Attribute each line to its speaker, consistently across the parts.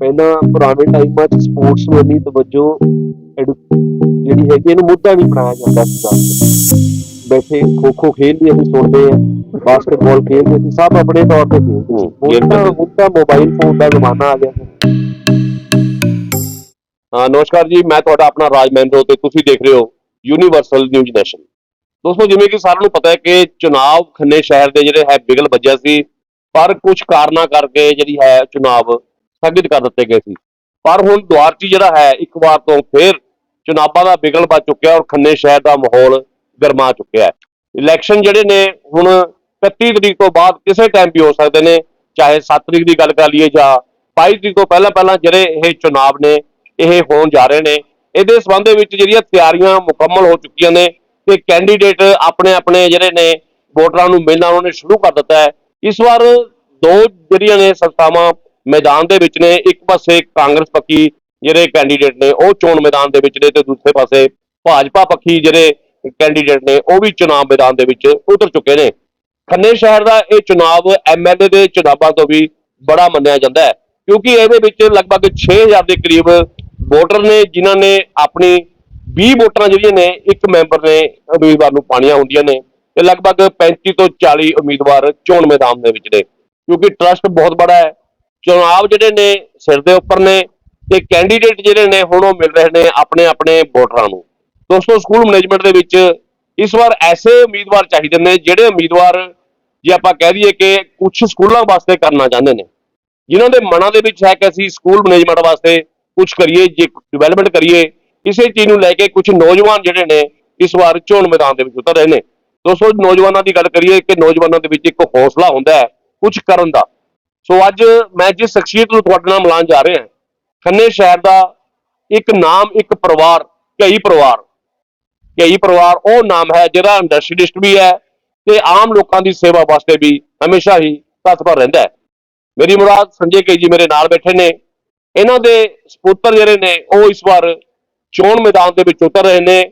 Speaker 1: ਪਹਿਲਾਂ ਪੁਰਾਣੇ ਟਾਈਮਾਂ 'ਚ ਸਪੋਰਟਸ ਨੂੰ ਇੰਨੀ ਤਵੱਜੋ ਜਿਹੜੀ ਹੈਗੀ ਇਹਨੂੰ ਮੁੱਦਾ ਨਹੀਂ ਬਣਾਇਆ ਜਾਂਦਾ ਸੀਗਾ ਬੈਠੇ ਖੋ ਖੋ ਖੇਡਦੇ ਅਸੀਂ ਸੁਣਦੇ ਆ ਬਾਸਕਟਬਾਲ ਖੇਡਦੇ ਸੀ ਸਭ ਆਪਣੇ ਤੌਰ ਤੇ ਖੇਡਦੇ ਸੀ। ਹੁਣ ਤਾਂ ਮੋਬਾਈਲ ਫੋਨ ਦਾ ਜ਼ਮਾਨਾ ਆ ਗਿਆ ਹੈ
Speaker 2: ਹਾਂ ਨਮਸਕਾਰ ਜੀ ਮੈਂ ਤੁਹਾਡਾ ਆਪਣਾ ਰਾਜ ਮਹਿੰਦਰੋ ਤੇ ਤੁਸੀਂ ਦੇਖ ਰਹੇ ਹੋ ਯੂਨੀਵਰਸਲ ਨਿਊਜ਼ ਨੈਸ਼ਨ ਦੋਸਤੋ ਜਿਵੇਂ ਕਿ ਸਾਰਿਆਂ ਨੂੰ ਪਤਾ ਹੈ ਕਿ ਚੁਣਾਵ ਖੰਨੇ ਸ਼ਹਿਰ ਦੇ ਜਿਹੜੇ ਹੈ ਬਿਗਲ ਵੱਜਿਆ ਸੀ। ਪਰ ਕੁਝ ਕਾਰਨਾਂ ਕਰਕੇ ਜਿਹੜੀ ਹੈ ਚੁਣਾਵ ਸਥਗਿਤ ਕਰ ਦਿੱਤੇ ਗਏ ਸੀ। ਪਰ ਹੁਣ ਦੁਆਰਚੀ ਜਿਹੜਾ ਹੈ, ਇੱਕ ਵਾਰ ਤੋਂ ਫਿਰ ਚੁਣਾਵਾਂ ਦਾ ਬਿਗਲ ਵੱਜ ਚੁੱਕਿਆ ਔਰ ਖੰਨੇ ਸ਼ਹਿਰ ਦਾ ਮਾਹੌਲ ਗਰਮਾ ਚੁੱਕਿਆ ਹੈ। ਇਲੈਕਸ਼ਨ ਜਿਹੜੇ ਨੇ, ਹੁਣ 31 ਤਰੀਕ ਤੋਂ ਬਾਅਦ ਕਿਸੇ ਟਾਈਮ ਵੀ ਹੋ ਸਕਦੇ ਨੇ, ਚਾਹੇ 7 ਤਰੀਕ ਦੀ ਗੱਲ ਕਰ ਲਈਏ ਜਾਂ 22 ਤਰੀਕ ਤੋਂ ਪਹਿਲਾਂ ਪਹਿਲਾਂ ਜਿਹੜੇ ਇਹ ਚੁਣਾਵ ਨੇ, ਇਹ ਹੋਣ ਜਾ ਰਹੇ ਨੇ, ਇਹਦੇ ਸਬੰਧ ਵਿੱਚ ਜਿਹੜੀਆਂ ਤਿਆਰੀਆਂ ਮੁਕੰਮਲ ਹੋ ਚੁੱਕੀਆਂ ਨੇ ਤੇ ਕੈਂਡੀਡੇਟ ਆਪਣੇ ਆਪਣੇ ਜਿਹੜੇ ਨੇ ਵੋਟਰਾਂ ਨੂੰ ਮਿਲਣਾ ਉਹਨਾਂ ਨੇ ਸ਼ੁਰੂ ਕਰ ਦਿੱਤਾ ਹੈ। ਇਸ ਵਾਰ ਦੋ ਜਿਹੜੀਆਂ ਨੇ ਸੰਸਥਾਵਾਂ ਮੈਦਾਨ ਦੇ ਵਿੱਚ ਨੇ, ਇੱਕ ਪਾਸੇ ਕਾਂਗਰਸ ਪੱਖੀ ਜਿਹੜੇ ਕੈਂਡੀਡੇਟ ਨੇ, ਉਹ ਚੋਣ ਮੈਦਾਨ ਦੇ ਵਿੱਚ ਨੇ ਤੇ ਦੂਸਰੇ ਪਾਸੇ ਭਾਜਪਾ ਪੱਖੀ ਜਿਹੜੇ ਕੈਂਡੀਡੇਟ ਨੇ, ਉਹ ਵੀ ਚੁਣਾਵ ਮੈਦਾਨ ਦੇ ਵਿੱਚ ਉਤਰ ਚੁੱਕੇ ਨੇ। ਖੰਨੇ ਸ਼ਹਿਰ ਦਾ ਇਹ ਚੁਣਾਵ ਐਮਐਲਏ ਦੇ ਚੁਣਾਵਾਂ ਤੋਂ ਵੀ ਬੜਾ ਮੰਨਿਆ ਜਾਂਦਾ ਹੈ, ਕਿਉਂਕਿ ਇਹਦੇ ਵਿੱਚ ਲਗਭਗ 6000 ਦੇ ਕਰੀਬ ਵੋਟਰ ਨੇ, ਜਿਨ੍ਹਾਂ ਨੇ ਆਪਣੀ 20 ਵੋਟਰਾਂ ਜਿਹੜੀਆਂ ਨੇ, ਇੱਕ ਮੈਂਬਰ ਨੇ, ਉਮੀਦਵਾਰ ਨੂੰ ਪਾਣੀਆਂ ਹੁੰਦੀਆਂ ਨੇ ਤੇ ਲਗਭਗ 35 ਤੋਂ 40 ਉਮੀਦਵਾਰ ਚੋਣ ਮੈਦਾਨ ਦੇ ਵਿੱਚ ਨੇ। ਕਿਉਂਕਿ ਟਰਸਟ ਬਹੁਤ ਬੜਾ ਹੈ ਚੁਣਾਵ ਜਿਹੜੇ ਨੇ, ਸਿਰ ਦੇ ਉੱਪਰ ਨੇ ਤੇ ਕੈਂਡੀਡੇਟ ਜਿਹੜੇ ਨੇ, ਹੁਣ ਉਹ ਮਿਲ ਰਹੇ ਨੇ ਆਪਣੇ ਆਪਣੇ ਵੋਟਰਾਂ ਨੂੰ। ਦੋਸਤੋ ਸਕੂਲ ਮੈਨੇਜਮੈਂਟ ਦੇ ਵਿੱਚ ਇਸ ਵਾਰ ਐਸੇ ਉਮੀਦਵਾਰ ਚਾਹੀਦੇ ਨੇ, ਜਿਹੜੇ ਉਮੀਦਵਾਰ ਜੇ ਆਪਾਂ ਕਹਿ ਦਈਏ ਕਿ ਕੁਝ ਸਕੂਲਾਂ ਵਾਸਤੇ ਕਰਨਾ ਚਾਹੁੰਦੇ ਨੇ। ਜਿਨ੍ਹਾਂ ਦੇ ਮਨਾਂ ਦੇ ਵਿੱਚ ਹੈ ਕਿ ਅਸੀਂ ਸਕੂਲ ਮੈਨੇਜਮੈਂਟ ਵਾਸਤੇ ਕੁਝ ਕਰੀਏ, ਜੇ ਡਿਵੈਲਪਮੈਂਟ ਕਰੀਏ, ਇਸੇ ਚੀਜ਼ ਨੂੰ ਲੈ ਕੇ ਕੁਝ ਨੌਜਵਾਨ ਜਿਹੜੇ ਨੇ, ਇਸ ਵਾਰ ਚੋਣ ਮੈਦਾਨ ਦੇ ਵਿੱਚ ਉਤਰ ਰਹੇ ਨੇ। ਦੋਸਤੋ, ਨੌਜਵਾਨਾਂ ਦੀ ਗੱਲ ਕਰੀਏ ਕਿ ਨੌਜਵਾਨਾਂ ਦੇ ਵਿੱਚ ਇੱਕ ਹੌਸਲਾ ਹੁੰਦਾ ਹੈ ਕੁਝ ਕਰਨ ਦਾ। ਸੋ ਅੱਜ ਮੈਂ ਜਿਸ ਸ਼ਖਸੀਅਤ ਨੂੰ ਤੁਹਾਡੇ ਨਾਲ ਮਿਲਾਉਣ ਜਾ ਰਿਹਾ, ਖੰਨੇ ਸ਼ਹਿਰ ਦਾ ਇੱਕ ਨਾਮ, ਇੱਕ ਪਰਿਵਾਰ, ਕਈ ਪਰਿਵਾਰ ਕਈ ਪਰਿਵਾਰ, ਉਹ ਨਾਮ ਹੈ ਜਿਹੜਾ ਇੰਡਸਟਰੀਲਿਸਟ ਵੀ ਹੈ ਤੇ ਆਮ ਲੋਕਾਂ ਦੀ ਸੇਵਾ ਵਾਸਤੇ ਵੀ ਹਮੇਸ਼ਾ ਹੀ ਤਤਪਰ ਰਹਿੰਦਾ ਹੈ। ਮੇਰੀ ਮੁਰਾਦ ਸੰਜੇ ਕੇ ਜੀ ਮੇਰੇ ਨਾਲ ਬੈਠੇ ਨੇ। ਇਹਨਾਂ ਦੇ ਸਪੁੱਤਰ ਜਿਹੜੇ ਨੇ, ਉਹ ਇਸ ਵਾਰ ਚੋਣ ਮੈਦਾਨ ਦੇ ਵਿੱਚ ਉਤਰ ਰਹੇ ਨੇ।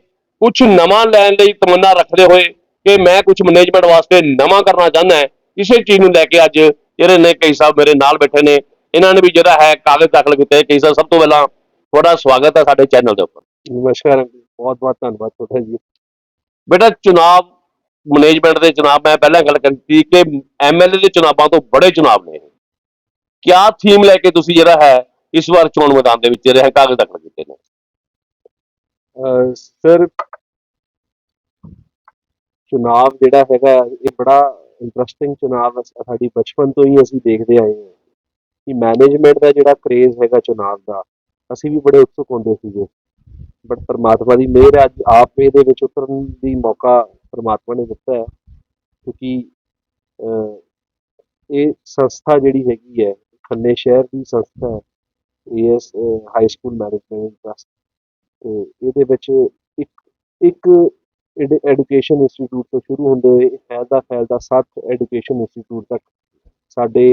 Speaker 2: ਕੁਝ ਨਵਾਂ ਲੈਣ ਲਈ ਤਮੰਨਾ ਰੱਖਦੇ ਹੋਏ ਕਿ ਮੈਂ ਕੁਝ ਮੈਨੇਜਮੈਂਟ ਵਾਸਤੇ ਨਵਾਂ ਕਰਨਾ ਚਾਹੁੰਦਾ ਇਸੇ ਚੀਜ਼ ਨੂੰ ਲੈ ਕੇ ਅੱਜ ਜਿਹੜੇ ਨੇ ਕਈ ਸਾਹਿਬ ਮੇਰੇ ਨਾਲ ਬੈਠੇ ਨੇ ਇਹਨਾਂ ਨੇ ਵੀ ਜਿਹੜਾ ਹੈ ਕਾਗਜ਼ ਦਾਖਲ ਕੀਤੇ ਕਈ ਸਾਹਿਬ ਸਭ ਤੋਂ ਪਹਿਲਾਂ ਤੁਹਾਡਾ ਸਵਾਗਤ ਹੈ ਸਾਡੇ ਚੈਨਲ ਦੇ ਉੱਪਰ।
Speaker 1: ਨਮਸਕਾਰ ਬਹੁਤ ਬਹੁਤ ਧੰਨਵਾਦ ਤੁਹਾਡਾ ਜੀ।
Speaker 2: ਬੇਟਾ ਚੁਣਾਵ ਮੈਨੇਜਮੈਂਟ ਦੇ ਚੁਣਾਵ ਮੈਂ ਪਹਿਲਾਂ ਗੱਲ ਕੀਤੀ ਕਿ ਐਮਐਲਏ ਦੇ ਚੁਣਾਵਾਂ ਤੋਂ ਬੜੇ ਚੁਣਾਵ ਨੇ ਕਿਆ ਥੀਮ ਲੈ ਕੇ ਤੁਸੀਂ ਜਿਹੜਾ ਹੈ ਇਸ ਵਾਰ ਚੋਣ ਮੈਦਾਨ ਦੇ ਵਿੱਚ ਜਿਹੜੇ ਹੈ ਕਾਗਜ਼ ਦਾਖਲ ਕੀਤੇ ਨੇ?
Speaker 1: ਸਰ ਚੁਣਾਵ ਜਿਹੜਾ ਹੈਗਾ ਇਹ ਬੜਾ ਇੰਟਰਸਟਿੰਗ ਚੁਣਾਵ ਸਾਡੀ ਬਚਪਨ ਤੋਂ ਹੀ ਅਸੀਂ ਦੇਖਦੇ ਆਏ ਹਾਂ ਕਿ ਮੈਨੇਜਮੈਂਟ ਦਾ ਜਿਹੜਾ ਕ੍ਰੇਜ਼ ਹੈਗਾ ਚੁਣਾਵ ਦਾ, ਅਸੀਂ ਵੀ ਬੜੇ ਉਤਸੁਕ ਹੁੰਦੇ ਸੀਗੇ। ਬਟ ਪਰਮਾਤਮਾ ਦੀ ਮਿਹਰ ਅੱਜ ਆਪ ਇਹਦੇ ਵਿੱਚ ਉਤਰਨ ਦੀ ਮੌਕਾ ਪਰਮਾਤਮਾ ਨੇ ਦਿੱਤਾ ਹੈ, ਕਿਉਂਕਿ ਇਹ ਸੰਸਥਾ ਜਿਹੜੀ ਹੈਗੀ ਹੈ, ਖੰਨੇ ਸ਼ਹਿਰ ਦੀ ਸੰਸਥਾ ਹੈ AS high school management trust ਤੇ ਇਹਦੇ ਵਿੱਚ ਇੱਕ ਇੱਕ ਐਜੂਕੇਸ਼ਨ ਇੰਸਟੀਚਿਊਟ ਤੋਂ ਸ਼ੁਰੂ ਹੁੰਦੇ ਹੋਏ ਫੈਲਦਾ ਫੈਲਦਾ ਸੱਤ ਐਜੂਕੇਸ਼ਨ ਇੰਸਟੀਚਿਊਟ ਤੱਕ ਸਾਡੇ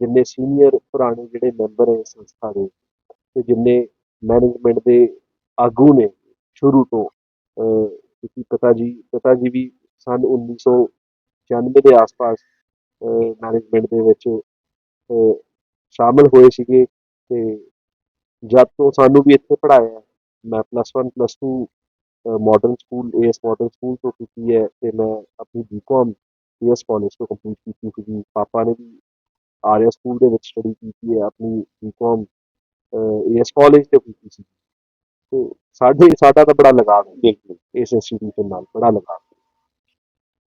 Speaker 1: ਜਿੰਨੇ ਸੀਨੀਅਰ ਪੁਰਾਣੇ ਜਿਹੜੇ ਮੈਂਬਰ ਹੈ ਸੰਸਥਾ ਦੇ ਤੇ ਜਿੰਨੇ ਮੈਨੇਜਮੈਂਟ ਦੇ ਆਗੂ ਨੇ ਸ਼ੁਰੂ ਤੋਂ ਕਿਉਂਕਿ ਪਿਤਾ ਜੀ ਪਿਤਾ ਜੀ ਵੀ ਸਨ 1996 ਦੇ ਆਸ-ਪਾਸ ਮੈਨੇਜਮੈਂਟ ਦੇ ਵਿੱਚ ਅਹ, ਸ਼ਾਮਲ ਹੋਏ ਸੀਗੇ ਤੇ ਜਦ ਤੋਂ ਸਾਨੂੰ ਵੀ ਇੱਥੇ ਪੜਾਇਆ ਮੈਂ plus 1 plus 2 modern school AS modern school ਤੋਂ ਕੀਤੀ ਹੈ ਤੇ ਮੈਂ ਆਪਣੀ ਬੀਕਾਮ ਏਐਸ ਕਾਲਜ ਤੋਂ ਕੰਪਲੀਟ ਕੀਤੀ ਸੀਗੀ। ਪਾਪਾ ਨੇ ਵੀ ਆਰੀਆ ਸਕੂਲ ਦੇ ਵਿੱਚ ਸਟੱਡੀ ਕੀਤੀ ਹੈ ਆਪਣੀ ਬੀਕਾਮ ਏਐਸ ਕਾਲਜ ਤੋਂ ਕੀਤੀ ਸੀ ਤੇ ਸਾਡੇ ਸਾਡਾ ਤਾਂ ਬੜਾ ਲਗਾਵ ਹੈ
Speaker 2: ਬਿਲਕੁਲ
Speaker 1: ਇਸ ਇੰਸਟੀਟਿਊਸ਼ਨ ਨਾਲ ਬੜਾ ਲਗਾਵ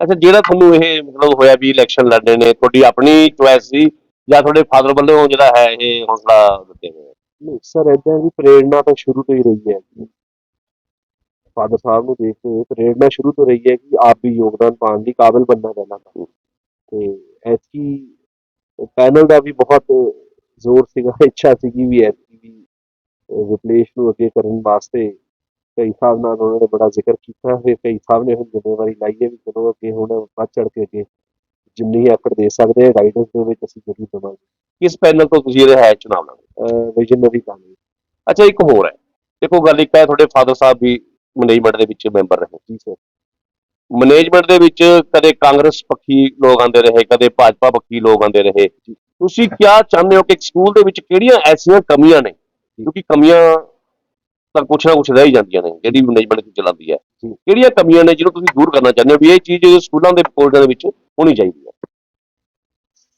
Speaker 2: ਅੱਛਾ ਜਿਹੜਾ ਤੁਹਾਨੂੰ ਇਹ ਮਤਲਬ ਹੋਇਆ ਵੀ ਇਲੈਕਸ਼ਨ ਲੜਨੇ ਨੇ ਤੁਹਾਡੀ ਆਪਣੀ ਚੁਆਇਸ ਸੀ ਜਾਂ ਤੁਹਾਡੇ ਫਾਦਰ ਵੱਲੋਂ ਜਿਹੜਾ ਹੈ ਇਹ ਹੌਸਲਾ ਦਿੱਤੇ ਹੋਏ
Speaker 1: ਨਹੀਂ ਸਰ ਇਦਾਂ ਦੀ ਪ੍ਰੇਰਣਾ ਤਾਂ ਸ਼ੁਰੂ ਤੋਂ ਹੀ ਰਹੀ ਹੈ। ਫਾਦਰ ਸਾਹਿਬ ਨੂੰ ਦੇਖਦੇ ਹੋਏ ਪ੍ਰੇਰਣਾ ਸ਼ੁਰੂ ਤੋਂ ਰਹੀ ਹੈ ਕਿ ਆਪ ਵੀ ਯੋਗਦਾਨ ਪਾਉਣ ਦੀ ਕਾਬਿਲ ਬੰਦਾ ਰਹਿਣਾ ਤਾਂ। ਤੇ ਐਤਕੀ ਪੈਨਲ ਦਾ ਵੀ ਬਹੁਤ ਜ਼ੋਰ ਸੀਗਾ ਇੱਛਾ ਸੀਗੀ ਵੀ ਐਤਕੀ ਵੀ ਰਿਪਲੇਸ ਨੂੰ ਅੱਗੇ ਕਰਨ ਵਾਸਤੇ ਕਈ ਸਾਹਿਬ ਨਾਲ ਉਹਨਾਂ ਨੇ ਬੜਾ ਜ਼ਿਕਰ ਕੀਤਾ। ਫਿਰ ਕਈ ਸਾਹਿਬ ਨੇ ਹੁਣ ਜ਼ਿੰਮੇਵਾਰੀ ਲਾਈ ਹੈ ਵੀ ਚਲੋ ਅੱਗੇ ਹੁਣ ਵੱਧ ਚੜ ਕੇ ਅੱਗੇ ਜਿੰਨੀ ਐਫਰਟ ਦੇ ਸਕਦੇ ਆ ਗਾਈਡੈਂਸ ਦੇ ਵਿੱਚ ਅਸੀਂ ਜ਼ਰੂਰ ਦੇਵਾਂਗੇ।
Speaker 2: ਕਿਸ ਪੈਨਲ ਤੋਂ ਤੁਸੀਂ ਜਿਹੜਾ ਹੈ ਚੁਣਾਵ ਲੜੋਗੇ
Speaker 1: ਵਿਜ਼ਨਰੀ ਕਾਮੀ
Speaker 2: ਅੱਛਾ ਇੱਕ ਹੋਰ ਹੈ। ਦੇਖੋ ਗੱਲ ਇੱਕ ਹੈ ਤੁਹਾਡੇ ਫਾਦਰ ਸਾਹਿਬ ਵੀ ਮੈਨੇਜਮੈਂਟ ਦੇ ਵਿੱਚ ਮੈਂਬਰ ਰਹੇ ਮੈਨੇਜਮੈਂਟ ਦੇ ਵਿੱਚ ਕਦੇ ਕਾਂਗਰਸ ਪੱਖੀ ਲੋਕ ਆਉਂਦੇ ਰਹੇ ਕਦੇ ਭਾਜਪਾ ਪੱਖੀ ਲੋਕ ਆਉਂਦੇ ਰਹੇ। ਤੁਸੀਂ ਕੀ ਚਾਹੁੰਦੇ ਹੋ ਕਿ ਸਕੂਲ ਦੇ ਵਿੱਚ ਕਿਹੜੀਆਂ ਐਸੀਆਂ ਕਮੀਆਂ ਨੇ? ਕਿਉਂਕਿ ਕਮੀਆਂ ਤਾਂ ਕੁਛ ਨਾ ਕੁਛ ਰਹਿ ਹੀ ਜਾਂਦੀਆਂ ਨੇ ਜਿਹੜੀ ਮੈਨੇਜਮੈਂਟ ਚਲਾਉਂਦੀ ਹੈ। ਕਿਹੜੀਆਂ ਕਮੀਆਂ ਨੇ ਜਿਹਨੂੰ ਤੁਸੀਂ ਦੂਰ ਕਰਨਾ ਚਾਹੁੰਦੇ ਹੋ ਵੀ ਇਹ ਚੀਜ਼ ਸਕੂਲਾਂ ਦੇ ਕਾਲਜਾਂ ਦੇ ਵਿੱਚ ਹੋਣੀ ਚਾਹੀਦੀ ਹੈ?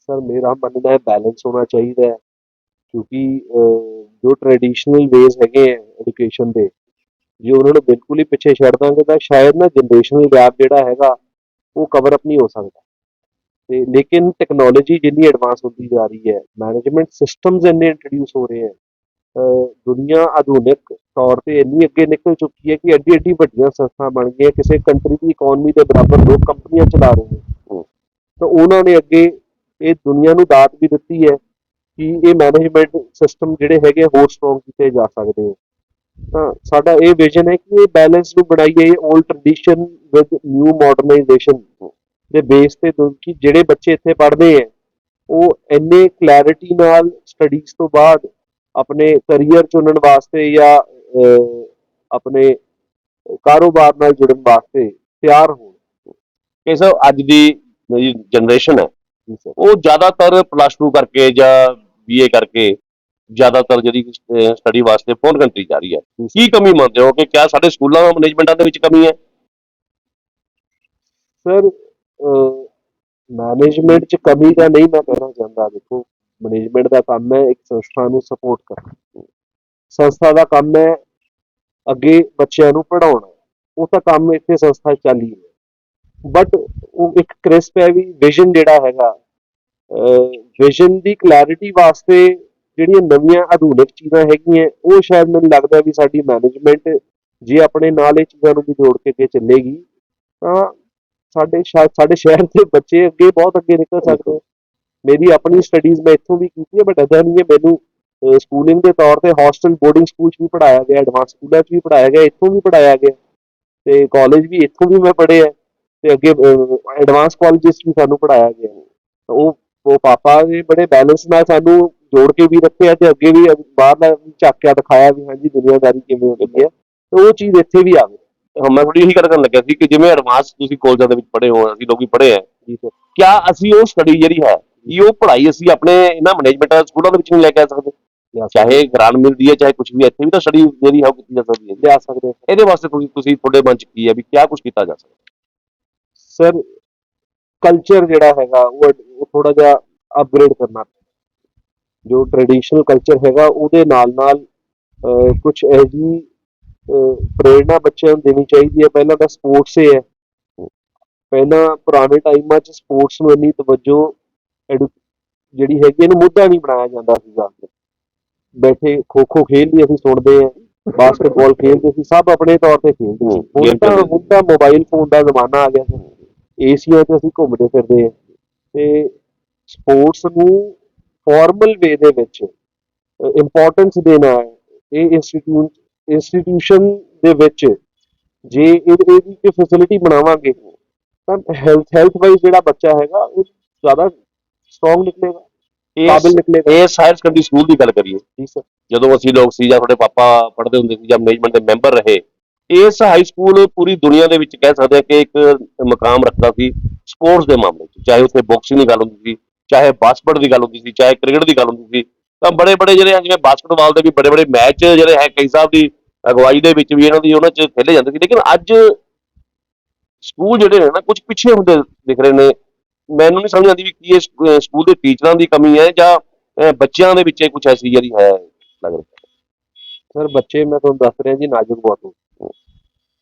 Speaker 1: ਸਰ ਮੇਰਾ ਮੰਨਣਾ ਹੈ ਬੈਲੈਂਸ ਹੋਣਾ ਚਾਹੀਦਾ ਹੈ। ਕਿਉਂਕਿ ਜੋ ਟ੍ਰੈਡੀਸ਼ਨਲ ਵੇਜ਼ ਹੈਗੇ ਐਜੂਕੇਸ਼ਨ ਦੇ ਜੇ ਉਹਨਾਂ ਨੂੰ ਬਿਲਕੁਲ ਹੀ ਪਿੱਛੇ ਛੱਡ ਦਾਂਗੇ ਤਾਂ ਸ਼ਾਇਦ ਨਾ ਜਨਰੇਸ਼ਨਲ ਗੈਪ ਜਿਹੜਾ ਹੈਗਾ ਉਹ ਕਵਰ ਅਪ ਨਹੀਂ ਹੋ ਸਕਦਾ। ਤੇ ਲੇਕਿਨ ਟੈਕਨੋਲੋਜੀ ਜਿੰਨੀ ਐਡਵਾਂਸ ਹੁੰਦੀ ਜਾ ਰਹੀ ਹੈ ਮੈਨੇਜਮੈਂਟ ਸਿਸਟਮਸ ਇੰਨੇ ਇੰਟਰੋਡਿਊਸ ਹੋ ਰਹੇ ਹੈ ਦੁਨੀਆ ਆਧੁਨਿਕ ਤੌਰ ਤੇ ਇੰਨੀ ਅੱਗੇ ਨਿਕਲ ਚੁੱਕੀ ਹੈ ਕਿ ਐਡੀ ਐਡੀ ਵੱਡੀਆਂ ਸੰਸਥਾ ਬਣ ਗਈਆਂ ਕਿਸੇ ਕੰਟਰੀ ਦੀ ਇਕਨੋਮੀ ਦੇ ਬਰਾਬਰ ਲੋਕ ਕੰਪਨੀਆਂ ਚਲਾ ਰਹੇ ਨੇ। ਤਾਂ ਉਹਨਾਂ ਨੇ ਅੱਗੇ ਇਹ ਦੁਨੀਆ ਨੂੰ ਦਾਤ ਵੀ ਦਿੱਤੀ ਹੈ ਕਿ ਇਹ ਮੈਨੇਜਮੈਂਟ ਸਿਸਟਮ ਜਿਹੜੇ ਹੈਗੇ ਹੋਰ ਸਟਰੋਂਗ ਕੀਤੇ ਜਾ ਸਕਦੇ ਆ ਤਾਂ ਸਾਡਾ ਇਹ ਵਿਜ਼ਨ ਹੈ ਕਿ ਇਹ ਬੈਲੈਂਸ ਨੂੰ ਬਣਾਈਏ old tradition with new modernisation ਦੇ ਬੇਸ ਤੇ ਕਿ ਜਿਹੜੇ ਬੱਚੇ ਇੱਥੇ ਪੜ੍ਹਦੇ ਆ ਉਹ ਇੰਨੇ ਕਲੈਰਿਟੀ ਨਾਲ ਸਟੱਡੀਜ਼ ਤੋਂ ਬਾਅਦ ਆਪਣੇ ਕੈਰੀਅਰ ਚੁਣਨ ਵਾਸਤੇ ਜਾਂ ਆਪਣੇ ਕਾਰੋਬਾਰ ਨਾਲ ਜੁੜਨ ਵਾਸਤੇ ਤਿਆਰ ਹੋਣ।
Speaker 2: ਕਿ ਸਰ ਅੱਜ ਦੀ ਜਿਹੜੀ ਜਨਰੇਸ਼ਨ ਹੈ। ਉਹ ਜ਼ਿਆਦਾਤਰ ਪਲੱਸ 2 ਕਰਕੇ ਜਾਂ ਬੀਏ ਕਰਕੇ ਜ਼ਿਆਦਾਤਰ ਜਿਹੜੀ ਸਟੱਡੀ ਵਾਸਤੇ ਫੋਰਨ ਕੰਟਰੀ ਜਾ ਰਹੀ ਹੈ। ਕੀ ਕਮੀ ਮੰਨਦੇ ਹੋ ਕਿ ਕਿਆ ਸਾਡੇ ਸਕੂਲਾਂ ਮੈਨੇਜਮੈਂਟਾਂ ਦੇ ਵਿੱਚ ਕਮੀ ਹੈ?
Speaker 1: ਸਰ ਮੈਨੇਜਮੈਂਟ 'ਚ ਕਮੀ ਤਾਂ ਨਹੀਂ ਮੈਂ ਕਹਿਣਾ ਚਾਹੁੰਦਾ। ਦੇਖੋ ਮੈਨੇਜਮੈਂਟ ਦਾ ਕੰਮ ਹੈ, ਇੱਕ ਸੰਸਥਾ ਨੂੰ ਸਪੋਰਟ ਕਰਨਾ। ਸੰਸਥਾ ਦਾ ਕੰਮ ਹੈ, ਅੱਗੇ ਬੱਚਿਆਂ ਨੂੰ ਪੜ੍ਹਾਉਣਾ। ਉਹ ਤਾਂ ਕੰਮ ਇੱਥੇ ਸੰਸਥਾ ਚੱਲੀ ਚੱਲ ਬਟ ਉਹ ਇੱਕ ਕ੍ਰਿਸਪ ਹੈ ਵੀ ਵਿਜ਼ਨ ਜਿਹੜਾ ਹੈਗਾ ਵਿਜ਼ਨ ਦੀ ਕਲੈਰਿਟੀ ਵਾਸਤੇ ਜਿਹੜੀਆਂ ਨਵੀਆਂ ਆਧੁਨਿਕ ਚੀਜ਼ਾਂ ਹੈਗੀਆਂ, ਉਹ ਸ਼ਾਇਦ ਮੈਨੂੰ ਲੱਗਦਾ ਵੀ ਸਾਡੀ ਮੈਨੇਜਮੈਂਟ ਜੇ ਆਪਣੇ ਨਾਲ ਇਹ ਚੀਜ਼ਾਂ ਨੂੰ ਵੀ ਜੋੜ ਕੇ ਅੱਗੇ ਚੱਲੇਗੀ, ਤਾਂ ਸਾਡੇ ਸਾਡੇ ਸ਼ਹਿਰ ਦੇ ਬੱਚੇ ਅੱਗੇ ਬਹੁਤ ਅੱਗੇ ਨਿਕਲ ਸਕਦੇ ਆ। ਮੇਰੀ ਆਪਣੀ ਸਟੱਡੀਜ਼ ਮੈਂ ਇੱਥੋਂ ਵੀ ਕੀਤੀ ਹੈ ਬਟ ਅਦਾਂ ਨਹੀਂ ਹੈ, ਮੈਨੂੰ ਸਕੂਲਿੰਗ ਦੇ ਤੌਰ ਤੇ ਹਾਸਟਲ ਬੋਰਡਿੰਗ ਸਕੂਲ 'ਚ ਵੀ ਪੜਾਇਆ ਗਿਆ ਐਡਵਾਂਸ ਸਕੂਲਾਂ 'ਚ ਵੀ ਪੜਾਇਆ ਗਿਆ, ਇੱਥੋਂ ਵੀ ਪੜਾਇਆ ਗਿਆ, ਤੇ ਕਾਲਜ ਵੀ ਇੱਥੋਂ ਵੀ ਮੈਂ ਪੜ੍ਹੇ ਹੈ ਤੇ ਅੱਗੇ ਐਡਵਾਂਸ ਕਾਲਜਸ ਵੀ ਸਾਨੂੰ ਪੜਾਇਆ ਗਿਆ ਉਹ ਉਹ ਪਾਪਾ ਨੇ ਬੜੇ ਬੈਲੈਂਸ ਨਾਲ ਸਾਨੂੰ ਜੋੜ ਕੇ ਵੀ ਰੱਖਿਆ ਤੇ ਅੱਗੇ ਵੀ ਬਾਹਰਲਾ ਝਾਕਿਆ ਦਿਖਾਇਆ ਵੀ ਹਾਂਜੀ ਦੁਨੀਆਦਾਰੀ ਕਿਵੇਂ ਹੁੰਦੀ ਹੈ। ਤੇ ਉਹ ਚੀਜ਼ ਇੱਥੇ ਵੀ ਆਵੇ
Speaker 2: ਹਾਂ, ਮੈਂ ਥੋੜੀ ਇਹੀ ਗੱਲ ਕਰਨ ਲੱਗਿਆ ਸੀ ਕਿ ਜਿਵੇਂ ਐਡਵਾਂਸ ਤੁਸੀਂ ਕਾਲਜਾਂ ਦੇ ਵਿੱਚ ਪੜ੍ਹੇ ਹੋ ਅਸੀਂ ਲੋਕ ਪੜ੍ਹੇ ਆ
Speaker 1: ਜੀ ਸਰ
Speaker 2: ਕਿਆ ਅਸੀਂ ਉਹ ਸਟੱਡੀ ਜਿਹੜੀ ਹੈ ਕੀ ਉਹ ਪੜ੍ਹਾਈ ਅਸੀਂ ਆਪਣੇ ਇਹਨਾਂ ਮੈਨੇਜਮੈਂਟ ਸਕੂਲਾਂ ਦੇ ਵਿੱਚ ਨਹੀਂ ਲੈ ਕੇ ਆ ਸਕਦੇ? ਚਾਹੇ ਗ੍ਰਾਂਟ ਮਿਲਦੀ ਹੈ ਚਾਹੇ ਕੁਝ ਵੀ ਹੈ, ਇੱਥੇ ਵੀ ਤਾਂ ਸਟੱਡੀ ਜਿਹੜੀ ਹੈ ਉਹ ਕੀਤੀ ਜਾ ਸਕਦੀ ਹੈ
Speaker 1: ਲਿਆ ਸਕਦੇ ਹਾਂ।
Speaker 2: ਇਹਦੇ ਵਾਸਤੇ ਤੁਸੀਂ ਤੁਸੀਂ ਤੁਹਾਡੇ ਮਨ ਚ ਕੀ ਹੈ ਵੀ ਕਿਆ ਕੁਝ ਕੀਤਾ ਜਾ ਸਕਦਾ?
Speaker 1: ਸਰ ਕਲਚਰ ਜਿਹੜਾ ਹੈਗਾ ਉਹ ਥੋੜਾ ਜਿਹਾ ਅਪਗ੍ਰੇਡ ਕਰਨਾ। ਜੋ ਟ੍ਰੈਡੀਸ਼ਨਲ ਕਲਚਰ ਹੈਗਾ ਉਹਦੇ ਨਾਲ ਨਾਲ ਕੁਝ ਐਸੀ ਪ੍ਰੇਰਣਾ ਬੱਚਿਆਂ ਨੂੰ ਦੇਣੀ ਚਾਹੀਦੀ ਹੈ। ਪਹਿਲਾਂ ਤਾਂ ਸਪੋਰਟਸ ਹੀ ਹੈ। ਪਹਿਲਾਂ ਪੁਰਾਣੇ ਟਾਈਮਾਂ 'ਚ ਸਪੋਰਟਸ ਨੂੰ ਇੰਨੀ ਤਵੱਜੋ ਜਿਹੜੀ ਹੈਗੀ ਇਹਨੂੰ ਮੁੱਦਾ ਨਹੀਂ ਬਣਾਇਆ ਜਾਂਦਾ ਸੀਗਾ ਬੈਠੇ ਖੋ ਖੋ ਖੇਡਦੀ ਅਸੀਂ ਸੁਣਦੇ ਆ ਬਾਸਕਟਬਾਲ ਖੇਡਦੇ ਸੀ ਸਭ ਆਪਣੇ ਤੌਰ ਤੇ ਖੇਡਦੇ ਸੀ।
Speaker 2: ਹੂੰ,
Speaker 1: ਹੁਣ ਤਾਂ ਹੁਣ ਤਾਂ ਮੋਬਾਈਲ ਫੋਨ ਦਾ ਜ਼ਮਾਨਾ ਆ ਗਿਆ। ਸੀ ਏਸੀਆਂ 'ਚ ਅਸੀਂ ਘੁੰਮਦੇ ਫਿਰਦੇ ਆ ਤੇ ਸਪੋਰਟਸ ਨੂੰ ਫਾਰਮਲ ਵੇ ਦੇ ਵਿੱਚ ਇੰਪੋਰਟੈਂਸ ਦੇਣਾ ਹੈ ਇਹ ਇੰਸਟੀਟਿਊਟ ਇੰਸਟੀਟਿਊਸ਼ਨ ਦੇ ਵਿੱਚ ਜੇ ਇਹ ਇਹਦੀ ਤੇ ਫੈਸਿਲਿਟੀ ਬਣਾਵਾਂਗੇ ਤਾਂ ਹੈਲਥ ਹੈਲਥ ਵਾਈਜ਼ ਜਿਹੜਾ ਬੱਚਾ ਹੈਗਾ ਉਹ ਜ਼ਿਆਦਾ ਸਟਰੋਂਗ ਨਿਕਲੇਗਾ ਕਾਬਿਲ ਨਿਕਲੇਗਾ।
Speaker 2: ਇਸ ਹਾਇਰ ਸੈਕੰਡਰੀ ਸਕੂਲ ਦੀ ਗੱਲ ਕਰੀਏ।
Speaker 1: ਜੀ ਸਰ
Speaker 2: ਜਦੋਂ ਅਸੀਂ ਲੋਕ ਸੀ ਜਾਂ ਤੁਹਾਡੇ ਪਾਪਾ ਪੜ੍ਹਦੇ ਹੁੰਦੇ ਸੀ ਜਾਂ ਮੈਨੇਜਮੈਂਟ ਦੇ ਮੈਂਬਰ ਰਹੇ ਇਸ ਹਾਈ ਸਕੂਲ ਪੂਰੀ ਦੁਨੀਆ ਦੇ ਵਿੱਚ ਕਹਿ ਸਕਦੇ ਹਾਂ ਕਿ ਇੱਕ ਮਕਾਮ ਰੱਖਦਾ ਸੀ ਸਪੋਰਟਸ ਦੇ ਮਾਮਲੇ 'ਚ ਚਾਹੇ ਉੱਥੇ ਬਾਕਸਿੰਗ ਦੀ ਗੱਲ ਹੁੰਦੀ ਸੀ ਚਾਹੇ ਬਾਸਕਟ ਦੀ ਗੱਲ ਹੁੰਦੀ ਸੀ, ਚਾਹੇ ਕ੍ਰਿਕਟ ਦੀ ਗੱਲ ਹੁੰਦੀ ਸੀ, ਤਾਂ ਬੜੇ ਬੜੇ ਜਿਹੜੇ ਜਿਵੇਂ ਬਾਸਕਟਬਾਲ ਦੇ ਵੀ ਬੜੇ ਬੜੇ ਮੈਚ ਜਿਹੜੇ ਹੈ, ਕਈ ਸਾਹਿਬ ਦੀ ਅਗਵਾਈ ਦੇ ਵਿੱਚ ਵੀ ਇਹਨਾਂ ਦੀ ਉਹਨਾਂ 'ਚ ਖੇਲੇ ਜਾਂਦੇ ਸੀ, ਲੇਕਿਨ ਅੱਜ ਸਕੂਲ ਜਿਹੜੇ ਨੇ ਨਾ ਕੁਝ ਪਿੱਛੇ ਹੁੰਦੇ ਦਿਖ ਰਹੇ ਨੇ। ਮੈਨੂੰ ਨਹੀਂ ਸਮਝ ਆਉਂਦੀ ਵੀ ਕੀ ਇਹ ਸਕੂਲ ਦੇ ਟੀਚਰਾਂ ਦੀ ਕਮੀ ਹੈ ਜਾਂ ਬੱਚਿਆਂ ਦੇ ਵਿੱਚ ਕੁਝ ਐਸੀ ਜਿਹੜੀ ਹੈ ਲੱਗ ਰਹੀ
Speaker 1: ਸਰ, ਬੱਚੇ ਮੈਂ ਤੁਹਾਨੂੰ ਦੱਸ ਰਿਹਾ ਜੀ, ਨਾਜ਼ੁਕ ਬਹੁਤ ਹੋ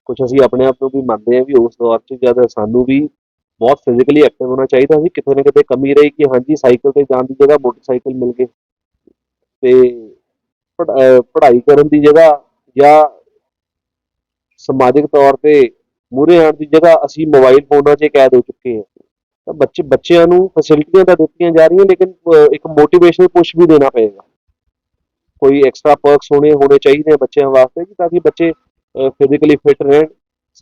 Speaker 1: ਕੁਝ ਅਸੀਂ ਆਪਣੇ ਆਪ ਨੂੰ ਵੀ ਮੰਨਦੇ ਹਾਂ ਵੀ ਉਸ ਦੌਰ 'ਚ ਜਦ ਸਾਨੂੰ ਵੀ ਬਹੁਤ ਫਿਜ਼ੀਕਲੀ ਐਕਟਿਵ ਹੋਣਾ ਚਾਹੀਦਾ ਸੀ ਕਿਤੇ ਨਾ ਕਿਤੇ ਕਮੀ ਰਹੀ ਕਿ ਹਾਂਜੀ ਸਾਈਕਲ ਤੇ ਜਾਣ ਦੀ ਜਗ੍ਹਾ ਮੋਟਰਸਾਈਕਲ ਮਿਲ ਗਏ। ਤੇ ਪੜ੍ਹਾਈ ਕਰਨ ਦੀ ਜਗ੍ਹਾ ਜਾਂ ਸਮਾਜਿਕ ਤੌਰ ਤੇ ਮੂਹਰੇ ਆਉਣ ਦੀ ਜਗ੍ਹਾ ਅਸੀਂ ਮੋਬਾਈਲ ਫੋਨਾਂ 'ਚ ਕੈਦ ਹੋ ਚੁੱਕੇ ਹਾਂ। ਤਾਂ ਬੱਚੇ, ਬੱਚਿਆਂ ਨੂੰ ਫੈਸਿਲਿਟੀਆਂ ਤਾਂ ਦਿੱਤੀਆਂ ਜਾ ਰਹੀਆਂ, ਲੇਕਿਨ ਇੱਕ ਮੋਟੀਵੇਸ਼ਨਲ ਪੁਸ਼ ਵੀ ਦੇਣਾ ਪਏਗਾ। ਕੋਈ ਐਕਸਟਰਾ ਪਰਕਸ ਹੋਣੇ ਹੋਣੇ ਚਾਹੀਦੇ ਬੱਚਿਆਂ ਵਾਸਤੇ ਕਿ ਤਾਂ ਕਿ ਬੱਚੇ ਫਿਜ਼ੀਕਲੀ ਫਿਟ ਰਹਿਣ,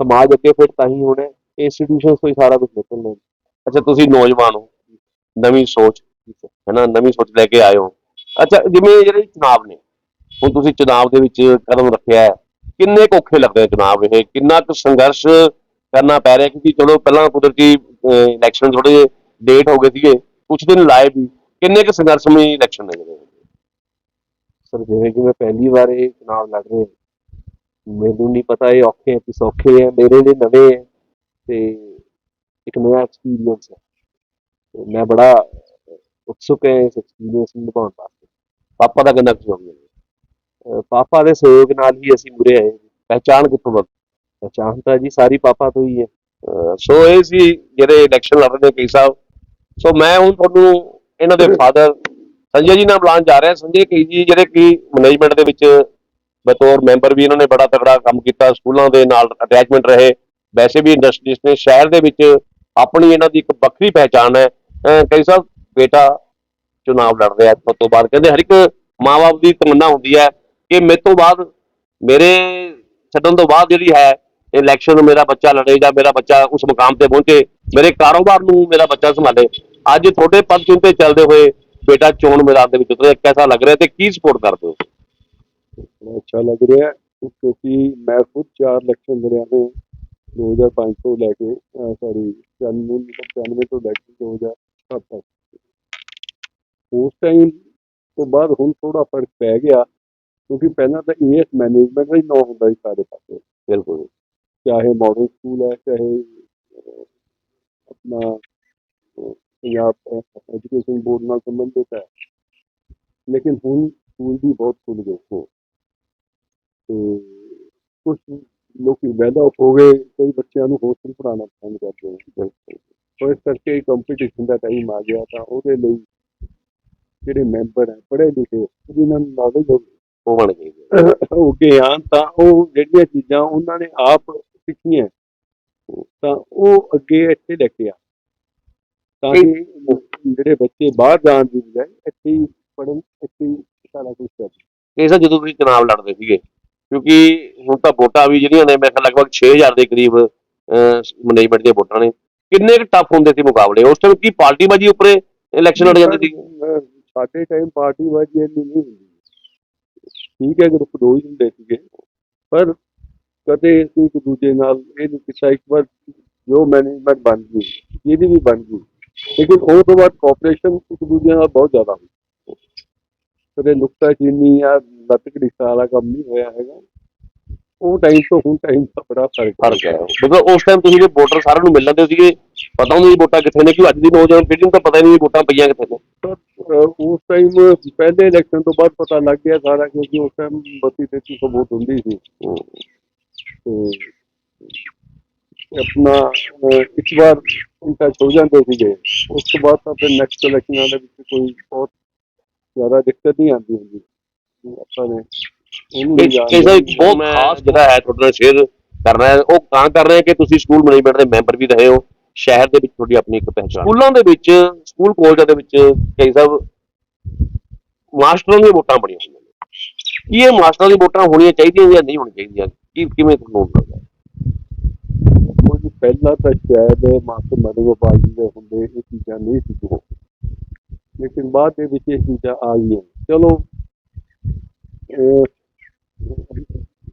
Speaker 1: ਸਮਾਜ ਅੱਗੇ ਫਿਟ ਤਾਂ ਹੀ ਹੋਣਾ। ਇੰਸਟੀਟਿਊਸ਼ਨਸ ਤੋਂ ਹੀ ਸਾਰਾ ਕੁਝ ਨਿਕਲਣਾ
Speaker 2: ਅੱਛਾ, ਤੁਸੀਂ ਨੌਜਵਾਨ ਹੋ, ਨਵੀਂ ਸੋਚ, ਹੈਨਾ, ਨਵੀਂ ਸੋਚ ਲੈ ਕੇ ਆਏ ਹੋ। ਅੱਛਾ, ਜਿਵੇਂ ਜਿਹੜੇ ਚੁਣਾਵ ਨੇ, ਹੁਣ ਤੁਸੀਂ ਚੁਣਾਵ ਦੇ ਵਿੱਚ ਕਦਮ ਰੱਖਿਆ ਹੈ, ਕਿੰਨੇ ਕੁ ਔਖੇ ਲੱਗਦੇ ਨੇ ਚੁਣਾਵ ਇਹ? ਕਿੰਨਾ ਕੁ ਸੰਘਰਸ਼ ਕਰਨਾ ਪੈ ਰਿਹਾ? ਕਿਉਂਕਿ ਚਲੋ, ਪਹਿਲਾਂ ਕੁਦਰਤੀ ਇਲੈਕਸ਼ਨ ਥੋੜੇ ਜਿਹੇ ਡੇਟ ਹੋ ਗਏ ਸੀਗੇ ਕੁਝ ਦਿਨ ਲਾਏ ਵੀ, ਕਿੰਨੇ ਕੁ ਸੰਘਰਸ਼ਮਈ ਇਲੈਕਸ਼ਨ ਨੇ ਜਿਹੜੇ?
Speaker 1: ਸਰ, ਜਿਵੇਂ ਕਿ ਮੈਂ ਪਹਿਲੀ ਵਾਰ ਇਹ ਚੁਣਾਵ ਲੜ ਰਿਹਾ ਮੈਨੂੰ ਨਹੀਂ ਪਤਾ ਇਹ ਔਖੇ ਹੈ ਕਿ ਸੌਖੇ ਹੈ ਮੇਰੇ ਲਈ ਨਵੇਂ ਹੈ ਤੇ ਇੱਕ ਨਵਾਂ ਐਕਸਪੀਰੀਅੰਸ ਹੈ। ਮੈਂ ਬੜਾ ਉਤਸੁਕ ਹੈ ਇਸ ਐਕਸਪੀਰੀਅੰਸ ਨੂੰ ਨਿਭਾਉਣ ਵਾਸਤੇ।
Speaker 2: ਪਾਪਾ ਦਾ ਕਿੰਨਾ ਕੁ ਸਹਿਯੋਗ
Speaker 1: ਪਾਪਾ ਦੇ ਸਹਿਯੋਗ ਨਾਲ ਹੀ ਅਸੀਂ ਮੁਰੇ ਆਏ
Speaker 2: ਪਹਿਚਾਣ ਕਿੱਥੋਂ ਬਣ
Speaker 1: ਪਛਾਣ ਤਾਂ ਜੀ ਸਾਰੀ ਪਾਪਾ ਤੋਂ ਹੀ ਹੈ।
Speaker 2: ਸੋ ਇਹ ਸੀ ਜਿਹੜੇ ਇਲੈਕਸ਼ਨ ਲੜ ਰਹੇ ਨੇ ਕਈ ਸਾਹਿਬ ਸੋ ਮੈਂ ਹੁਣ ਤੁਹਾਨੂੰ ਇਹਨਾਂ ਦੇ ਫਾਦਰ ਸੰਜੇ ਜੀ ਨਾਲ ਬੁਲਾਉਣ ਜਾ ਰਿਹਾ। ਸੰਜੇ ਕਈ ਜੀ, ਜਿਹੜੇ ਕਿ ਮੈਨੇਜਮੈਂਟ ਦੇ ਵਿੱਚ ਬਤੌਰ ਮੈਂਬਰ ਵੀ ਇਹਨਾਂ ਨੇ ਬੜਾ ਤਕੜਾ ਕੰਮ ਕੀਤਾ। ਸਕੂਲਾਂ ਦੇ ਨਾਲ ਅਟੈਚਮੈਂਟ ਰਹੇ। ਵੈਸੇ ਵੀ ਇੰਡਸਟਰੀਜ਼ ਨੇ ਸ਼ਹਿਰ ਦੇ ਵਿੱਚ ਆਪਣੀ ਇਹਨਾਂ ਦੀ ਇੱਕ ਵੱਖਰੀ ਪਹਿਚਾਣ ਹੈ। ਕਈ ਸਾਹਿਬ ਬੇਟਾ ਚੁਣਾਵ ਲੜ ਰਿਹਾ ਇਸ ਤੋਂ ਬਾਅਦ ਕਹਿੰਦੇ ਹਰ ਇੱਕ ਮਾਂ-ਬਾਪ ਦੀ ਤਮੰਨਾ ਹੁੰਦੀ ਹੈ ਕਿ ਮੇਰੇ ਤੋਂ ਬਾਅਦ ਮੇਰੇ ਛੱਡਣ ਤੋਂ ਬਾਅਦ ਜਿਹੜੀ ਹੈ ਇਲੈਕਸ਼ਨ ਮੇਰਾ ਬੱਚਾ ਲੜੇ ਜਾਂ ਮੇਰਾ ਬੱਚਾ ਉਸ ਮੁਕਾਮ ਤੇ ਪਹੁੰਚੇ, ਮੇਰੇ ਕਾਰੋਬਾਰ ਨੂੰ ਮੇਰਾ ਬੱਚਾ ਸੰਭਾਲੇ। ਅੱਜ ਤੁਹਾਡੇ ਪਦ ਚੁਣ ਤੇ ਚੱਲਦੇ ਹੋਏ ਬੇਟਾ ਚੋਣ ਮੈਦਾਨ ਦੇ ਵਿੱਚ ਉਤਰਿਆ। ਕੈਸਾ ਲੱਗ ਰਿਹਾ ਤੇ ਕੀ ਸਪੋਰਟ ਕਰਦੇ ਹੋ?
Speaker 3: ਬੜਾ ਅੱਛਾ ਲੱਗ ਰਿਹਾ ਕਿਉਂਕਿ ਮੈਂ ਖੁਦ ਚਾਰ ਇਲੈਕਸ਼ਨ ਲੜਿਆ ਨੇ 2005 ਤੋਂ ਲੈ ਕੇ ਸੌਰੀ 94 95 ਤੋਂ ਲੈ ਕੇ 2007 ਤੱਕ ਉਸ ਟਾਈਮ ਤੋਂ ਬਾਅਦ ਹੁਣ ਥੋੜਾ ਫ਼ਰਕ ਪੈ ਗਿਆ ਕਿਉਂਕਿ ਪਹਿਲਾਂ ਤਾਂ ਏਐਸ ਮੈਨੇਜਮੈਂਟ ਦਾ ਹੀ ਨਾਂ ਹੁੰਦਾ ਸੀ ਸਾਰੇ ਪਾਸੇ
Speaker 2: ਬਿਲਕੁਲ
Speaker 3: ਚਾਹੇ ਮਾਡਲ ਸਕੂਲ ਹੈ ਚਾਹੇ ਅਹ, ਆਪਣਾ ਅਹ, ਪੰਜਾਬ ਐਜੂਕੇਸ਼ਨ ਬੋਰਡ ਨਾਲ ਸੰਬੰਧਿਤ ਹੈ ਲੇਕਿਨ ਹੁਣ ਸਕੂਲ ਵੀ ਬਹੁਤ ਖੁੱਲ ਗਏ ਹੋ ਤੇ ਕੁਝ ਲੋਕੀ ਵੈਦਾ ਹੋ ਗਏ, ਕਈ ਬੱਚਿਆਂ ਨੂੰ ਹੋਸਟਲ ਪੜਾਉਣਾ ਪਸੰਦ ਕਰਦੇ ਨੇ? ਸੋ ਇਸ ਕਰਕੇ ਕੰਪੀਟੀਸ਼ਨ ਦਾ ਟਾਈਮ ਆ ਗਿਆ, ਤਾਂ ਉਹਦੇ ਲਈ ਜਿਹੜੇ ਮੈਂਬਰ ਹੈ, ਪੜ੍ਹੇ ਲਿਖੇ ਜਿਨ੍ਹਾਂ ਨੂੰ ਨੌਲੇਜ ਹੋਵੇ ਹੋ ਗਏ। ਆ ਤਾਂ ਉਹ ਜਿਹੜੀਆਂ ਚੀਜ਼ਾਂ ਉਹਨਾਂ ਨੇ ਆਪ ਸਿੱਖੀਆਂ, ਤਾਂ ਉਹ ਅੱਗੇ ਇੱਥੇ ਲੈ ਕੇ ਆ। ਤਾਂ ਕਿ ਜਿਹੜੇ ਬੱਚੇ ਬਾਹਰ ਜਾਣ ਦੀ ਬਜਾਏ ਇੱਥੇ ਹੀ ਪੜ੍ਹਨ, ਇੱਥੇ ਸਾਰਾ ਕੁਝ ਕਰਨ
Speaker 2: ਇਹ ਸਰ ਜਦੋਂ ਤੁਸੀਂ ਚੁਣਾਵ ਲੜਦੇ ਸੀਗੇ ਕਿਉਂਕਿ ਹੁਣ ਤਾਂ ਵੋਟਾਂ ਵੀ ਜਿਹੜੀਆਂ ਨੇ ਮੈਂ ਕਿਹਾ ਲਗਭਗ 6000 ਦੇ ਕਰੀਬ ਮੈਨੇਜਮੈਂਟ ਦੀਆਂ ਵੋਟਾਂ ਨੇ। ਕਿੰਨੇ ਕੁ ਟਫ ਹੁੰਦੇ ਸੀ ਮੁਕਾਬਲੇ? ਉਸ ਟਾਈਮ ਕੀ ਪਾਰਟੀ ਬਾਜੀ ਉੱਪਰੇ ਇਲੈਕਸ਼ਨ ਲੜ ਜਾਂਦੇ ਸੀ?
Speaker 3: ਅਹ ਸਾਡੇ ਟਾਈਮ ਪਾਰਟੀ ਵਾਜੀ ਇੰਨੀ ਨਹੀਂ ਹੁੰਦੀ। ਠੀਕ ਹੈ ਗਰੁੱਪ ਦੋ ਹੀ ਹੁੰਦੇ ਸੀਗੇ। ਪਰ ਕਦੇ ਅਸੀਂ ਇੱਕ ਦੂਜੇ ਨਾਲ ਇਹ ਨਹੀਂ ਕੀਤਾ, ਇੱਕ ਵਾਰ ਜੋ ਮੈਨੇਜਮੈਂਟ ਬਣ ਗਈ, ਇਹਦੀ ਵੀ ਬਣ ਗਈ। ਲੇਕਿਨ ਉਹ ਤੋਂ ਬਾਅਦ ਕੋਆਪਰੇਸ਼ਨ ਇੱਕ ਦੂਜੇ ਨਾਲ ਬਹੁਤ ਜ਼ਿਆਦਾ ਹੋਈ। ਕਦੇ ਨੁਕਤਾ ਚੀਨੀ ਜਾਂ ਲੱਤ ਘੜੀਸਾ ਵਾਲਾ ਕੰਮ ਨਹੀਂ ਹੋਇਆ ਹੈਗਾ। ਉਹ ਟਾਈਮ ਤੋਂ ਹੁਣ ਟਾਈਮ ਦਾ ਬੜਾ ਫ਼ਰਕ
Speaker 2: ਫ਼ਰਕ ਹੈ। ਕਿਉਂਕਿ ਉਸ ਟਾਈਮ ਤੁਸੀਂ ਜੇ ਵੋਟਰ ਸਾਰਿਆਂ ਨੂੰ ਮਿਲ ਲੈਂਦੇ ਸੀਗੇ ਪਤਾ ਹੁੰਦਾ ਸੀ ਵੋਟਾਂ ਕਿੱਥੇ ਨੇ ਕਿ ਅੱਜ ਦੀ ਨੌਜਵਾਨ ਪੀੜ੍ਹੀ ਨੂੰ ਤਾਂ ਪਤਾ ਨਹੀਂ ਵੋਟਾਂ ਪਈਆਂ ਕਿੱਥੇ ਨੇ।
Speaker 3: ਉਸ ਟਾਈਮ ਪਹਿਲੇ ਇਲੈਕਸ਼ਨ ਤੋਂ ਬਾਅਦ ਪਤਾ ਲੱਗ ਗਿਆ ਸਾਰਾ ਕਿਉਂਕਿ ਉਸ ਟਾਈਮ 32 33 ਸੌ ਵੋਟ ਹੁੰਦੀ ਸੀ। ਤੇ ਆਪਣਾ ਇਸ ਵਾਰ ਇੰਟਾ ਹੋ ਜਾਂਦੇ ਸੀਗੇ। ਉਸ ਤੋਂ ਬਾਅਦ ਤਾਂ ਫਿਰ ਨੈਕਸਟ ਇਲੈਕਸ਼ਨਾਂ ਦੇ ਵਿੱਚ ਕੋਈ ਬਹੁਤ ਜ਼ਿਆਦਾ ਦਿੱਕਤ ਨਹੀਂ ਆਉਂਦੀ ਹੁੰਦੀ। ਆਪਾਂ ਨੇ ਉਹਨੂੰ ਵੀ ਜਾਣ
Speaker 2: ਕਿਸੇ
Speaker 3: ਲਿਆ।
Speaker 2: ਬਹੁਤ ਖਾਸ ਜਿਹੜਾ ਹੈ ਤੁਹਾਡੇ ਨਾਲ ਸ਼ੇਅਰ ਕਰਨਾ ਹੈ। ਉਹ ਤਾਂ ਕਰ ਰਹੇ ਹਾਂ ਕਿ ਤੁਸੀਂ ਸਕੂਲ ਮੈਨੇਜਮੈਂਟ ਦੇ ਮੈਂਬਰ ਵੀ ਰਹੇ ਹੋ। ਸ਼ਹਿਰ ਦੇ ਵਿੱਚ ਤੁਹਾਡੀ ਆਪਣੀ ਇੱਕ ਪਹਿਚਾਣ। ਸਕੂਲਾਂ ਦੇ ਵਿੱਚ ਸਕੂਲ ਕਾਲਜਾਂ ਦੇ ਵਿੱਚ ਕਈ ਸਭ ਮਾਸਟਰਾਂ ਦੀਆਂ ਵੋਟਾਂ ਬੜੀਆਂ ਹੁੰਦੀਆਂ ਨੇ। ਕੀ ਇਹ ਮਾਸਟਰਾਂ ਦੀਆਂ ਵੋਟਾਂ ਹੋਣੀਆਂ ਚਾਹੀਦੀਆਂ ਜਾਂ ਨਹੀਂ ਹੋਣੀਆਂ ਚਾਹੀਦੀਆਂ? ਕੀ ਕਿਵੇਂ ਤੁਹਾਨੂੰ ਲੱਗਦਾ ਹੈ?
Speaker 3: ਕੁਝ ਪਹਿਲਾਂ ਤਾਂ ਸ਼ਾਇਦ ਮਾਸਟਰ ਜੀ ਦੇ ਹੁੰਦੇ ਇਹ ਚੀਜ਼ਾਂ ਨਹੀਂ ਸੀ ਹੋ ਲੇਕਿਨ ਬਾਅਦ ਦੇ ਵਿੱਚ ਇਹ ਚੀਜ਼ਾਂ ਆ ਗਈਆਂ। ਚਲੋ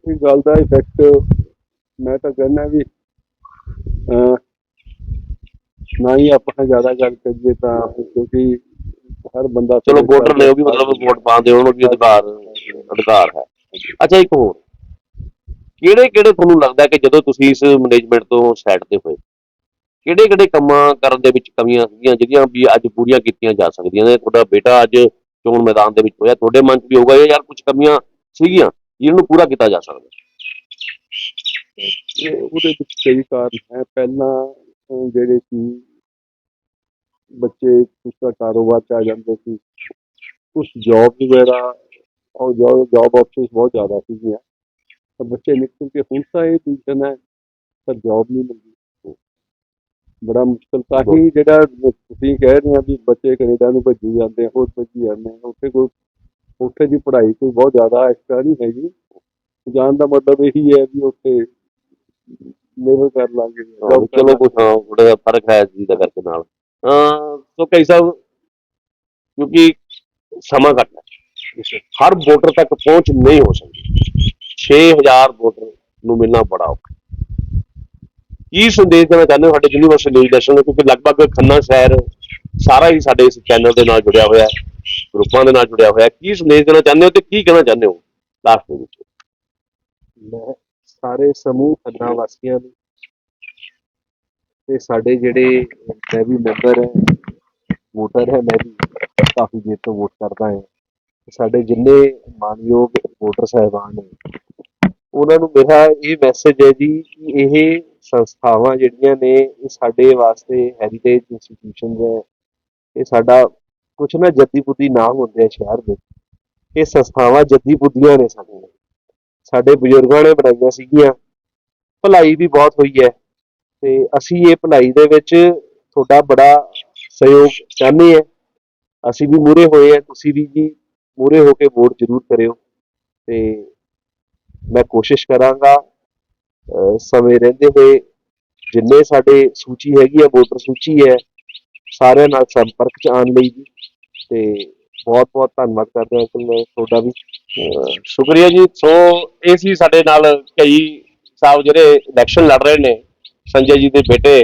Speaker 3: ਇਹ ਗੱਲ ਦਾ ਇਫੈਕਟ ਮੈਂ ਤਾਂ ਕਹਿੰਦਾ ਵੀ ਨਾ ਹੀ ਆਪਾਂ ਜ਼ਿਆਦਾ ਗੱਲ ਕਰੀਏ ਤਾਂ ਕਿਉਂਕਿ ਹਰ ਬੰਦਾ
Speaker 2: ਚਲੋ ਵੋਟਰ ਨੇ ਉਹ ਵੀ ਮਤਲਬ ਵੋਟ ਪਾਉਂਦੇ ਉਹਨਾਂ ਨੂੰ ਵੀ ਅਧਿਕਾਰ ਅਧਿਕਾਰ ਹੈ। ਅੱਛਾ ਇੱਕ ਹੋਰ। ਕਿਹੜੇ ਕਿਹੜੇ ਤੁਹਾਨੂੰ ਲੱਗਦਾ ਕਿ ਜਦੋਂ ਤੁਸੀਂ ਇਸ ਮੈਨੇਜਮੈਂਟ ਤੋਂ ਸਾਈਡ ਤੇ ਹੋਏ ਕਿਹੜੇ ਕਿਹੜੇ ਕੰਮਾਂ ਕਰਨ ਦੇ ਵਿੱਚ ਕਮੀਆਂ ਸੀਗੀਆਂ ਜਿਹੜੀਆਂ ਵੀ ਅੱਜ ਪੂਰੀਆਂ ਕੀਤੀਆਂ ਜਾ ਸਕਦੀਆਂ ਨੇ। ਤੁਹਾਡਾ ਬੇਟਾ ਅੱਜ ਚੋਣ ਮੈਦਾਨ ਦੇ ਵਿੱਚ ਹੋਇਆ ਤੁਹਾਡੇ ਮਨ 'ਚ ਵੀ ਹੋਊਗਾ ਇਹ ਯਾਰ ਕੁਝ ਕਮੀਆਂ ਸੀਗੀਆਂ ਜਿਹਨਾਂ ਨੂੰ ਪੂਰਾ ਕੀਤਾ ਜਾ ਸਕਦਾ।
Speaker 3: ਇਹ ਉਹਦੇ ਵਿੱਚ ਕਈ ਕਾਰਨ ਹੈ। ਪਹਿਲਾਂ ਅਹ, ਜਿਹੜੇ ਸੀ ਬੱਚੇ ਕੁਛ ਦਾ ਕਾਰੋਬਾਰ ਚ ਆ ਜਾਂਦੇ ਸੀ। ਕੁਛ ਜੌਬ ਵਗੈਰਾ ਔਰ ਜੌਬ ਆਪਸ਼ਨਸ ਬਹੁਤ ਜ਼ਿਆਦਾ ਸੀਗੀਆਂ। ਤਾਂ ਬੱਚੇ ਨਿਕਲ ਕੇ ਹੁਣ ਤਾਂ ਇਹ ਪੋਜੀਸ਼ਨ ਹੈ ਤਾਂ ਜੌਬ ਨਹੀਂ ਮਿਲਦੀ। ਬੜਾ ਮੁਸ਼ਕਲ ਤਾਂ ਹੀ ਜਿਹੜਾ ਤੁਸੀਂ ਕਹਿ ਰਹੇ ਆ ਵੀ ਬੱਚੇ ਕੈਨੇਡਾ ਨੂੰ ਭੱਜੀ ਜਾਂਦੇ ਹੋਰ ਭੱਜੀ ਜਾਂਦੇ ਉੱਥੇ ਕੋਈ ਉੱਥੇ ਦੀ ਪੜ੍ਹਾਈ ਕੋਈ ਬਹੁਤ ਜ਼ਿਆਦਾ ਐਕਸਟਰਾ ਨਹੀਂ ਹੈਗੀ। ਜਾਣ ਦਾ ਮਤਲਬ ਇਹੀ ਹੈ ਵੀ ਉੱਥੇ ਨਿਰਭਰ ਕਰ ਲਾਂਗੇ।
Speaker 2: ਹਾਂ, ਚਲੋ ਕੁਝ ਥੋੜਾ ਜਿਹਾ ਫ਼ਰਕ ਹੈ ਚੀਜ਼ ਦਾ ਕਰਕੇ ਨਾਲ। ਸੋ ਕਈ ਸਾਹਿਬ ਕਿਉਂਕਿ ਸਮਾਂ ਘੱਟ ਹੈ। ਹਰ ਵੋਟਰ ਤੱਕ ਪਹੁੰਚ ਨਹੀਂ ਹੋ ਸਕਦੀ। 6000 ਵੋਟਰ ਨੂੰ ਮਿਲਣਾ ਬੜਾ ਔਖਾ ਕੀ ਸੰਦੇਸ਼ ਦੇਣਾ ਚਾਹੁੰਦੇ ਹੋ ਸਾਡੇ ਯੂਨੀਵਰਸਿਟੀ ਨਿਊਜ਼ ਨੈਸ਼ਨ ਨੂੰ? ਕਿਉਂਕਿ ਲਗਭਗ ਖੰਨਾ ਸ਼ਹਿਰ ਸਾਰਾ ਹੀ ਸਾਡੇ ਇਸ ਚੈਨਲ ਦੇ ਨਾਲ ਜੁੜਿਆ ਹੋਇਆ ਹੈ ਗਰੁੱਪਾਂ ਦੇ ਨਾਲ ਜੁੜਿਆ ਹੋਇਆ। ਕੀ ਸੰਦੇਸ਼ ਦੇਣਾ ਚਾਹੁੰਦੇ ਹੋ ਤੇ ਕੀ ਕਹਿਣਾ ਚਾਹੁੰਦੇ ਹੋ? ਲਾਸਟ ਦੇ ਵਿੱਚ।
Speaker 1: ਮੈਂ ਸਾਰੇ ਸਮੂਹ ਖੰਨਾ ਵਾਸੀਆਂ ਨੂੰ ਤੇ ਸਾਡੇ ਜਿਹੜੇ ਮੈਂ ਵੀ ਮੈਂਬਰ ਹੈ ਵੋਟਰ ਹੈ, ਮੈਂ ਵੀ ਕਾਫੀ ਦੇਰ ਤੋਂ ਵੋਟ ਕਰਦਾ ਹਾਂ। ਸਾਡੇ ਜਿੰਨੇ ਮਾਨਯੋਗ ਵੋਟਰ ਸਾਹਿਬਾਨ ਨੇ, ਉਹਨਾਂ ਨੂੰ ਮੇਰਾ ਇਹ ਮੈਸੇਜ ਹੈ ਜੀ ਕਿ ਇਹ ਸੰਸਥਾਵਾਂ ਜਿਹੜੀਆਂ ਨੇ, ਇਹ ਸਾਡੇ ਵਾਸਤੇ ਹੈਰੀਟੇਜ ਇੰਸਟੀਟਿਊਸ਼ਨਸ ਹੈ। ਇਹ ਸਾਡਾ ਕੁਛ ਨਾ ਜੱਦੀ ਬੁੱਧੀ ਨਾਮ ਹੁੰਦੇ ਆ ਸ਼ਹਿਰ ਦੇ। ਇਹ ਸੰਸਥਾਵਾਂ ਜੱਦੀ ਬੁੱਧੀਆਂ ਨੇ ਸਾਡੀਆਂ। ਸਾਡੇ ਬਜ਼ੁਰਗਾਂ ਨੇ ਬਣਾਈਆਂ ਸੀਗੀਆਂ। ਭਲਾਈ ਵੀ ਬਹੁਤ ਹੋਈ ਹੈ। ਤੇ ਅਸੀਂ ਇਹ ਭਲਾਈ ਦੇ ਵਿੱਚ ਤੁਹਾਡਾ ਬੜਾ ਸਹਿਯੋਗ ਚਾਹੁੰਦੇ ਹਾਂ। ਅਸੀਂ ਵੀ ਮੂਰੇ ਹੋਏ ਆ ਤੁਸੀਂ ਵੀ ਜੀ ਮੂਰੇ ਹੋ ਕੇ ਵੋਟ ਜ਼ਰੂਰ ਕਰਿਓ। ਤੇ ਮੈਂ ਕੋਸ਼ਿਸ਼ ਕਰਾਂਗਾ ਸਮੇਂ ਰਹਿੰਦੇ ਹੋਏ ਜਿੰਨੇ ਸਾਡੇ ਸੂਚੀ ਹੈਗੀ ਆ, ਵੋਟਰ ਸੂਚੀ ਹੈ, ਸਾਰਿਆਂ ਨਾਲ ਸੰਪਰਕ ਚ ਆਉਣ ਲਈ ਜੀ ਤੇ ਬਹੁਤ ਬਹੁਤ ਧੰਨਵਾਦ ਕਰਦੇ ਹਾਂ ਅੰਕਲ ਮੈਂ ਤੁਹਾਡਾ ਵੀ।
Speaker 2: ਸ਼ੁਕਰੀਆ ਜੀ। ਸੋ, ਇਹ ਸੀ ਸਾਡੇ ਨਾਲ ਕਈ ਸਾਹਿਬ ਜਿਹੜੇ ਇਲੈਕਸ਼ਨ ਲੜ ਰਹੇ ਨੇ, ਸੰਜੇ ਜੀ ਦੇ ਬੇਟੇ।